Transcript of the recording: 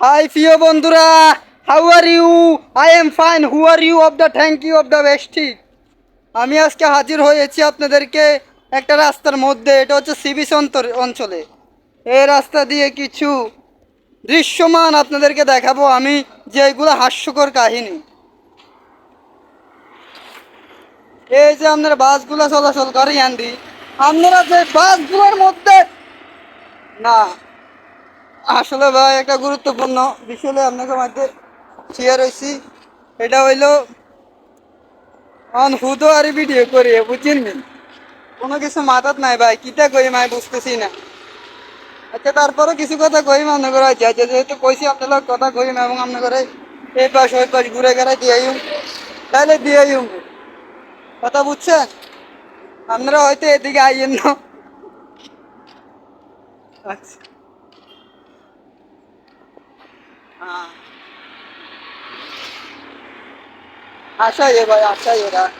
High, প্রিয় বন্ধুরা how are you I am fine who are you of the thank you of the bestie আমি আজকে হাজির হয়েছি আপনাদেরকে একটা রাস্তার মধ্যে, এটা হচ্ছে সিবিস অঞ্চলে। এই রাস্তা দিয়ে কিছু দৃশ্যমান আপনাদেরকে দেখাবো আমি যে যেগুলো হাস্যকর কাহিনী। এই যে আপনারা বাসগুলো চলাচল করে আন্দি আপনারা যে বাসগুলোর মধ্যে না। আসলে ভাই, একটা গুরুত্বপূর্ণ বিষয়ে আপনাকে মধ্যে শেয়ার হয়েছি এটা হইল অন হুদো আর ভিডিও করি বুঝছেন নি? কোনো কিছু মাথাত নাই ভাই কিতা কই মাই বুঝতেছি না। আচ্ছা তারপরও কিছু কথা কই মনে করা যায় যে যেহেতু কইছি আপনার কথা কই এবং আপনার করে এই পাশ ওই পাশ ঘুরে ঘুরে দিয়ে আইম তাহলে দিয়ে আইম কথা বুঝছেন? আপনারা হয়তো এদিকে আইয়েন না। আচ্ছা। 啊啊，下一个呀，下一个。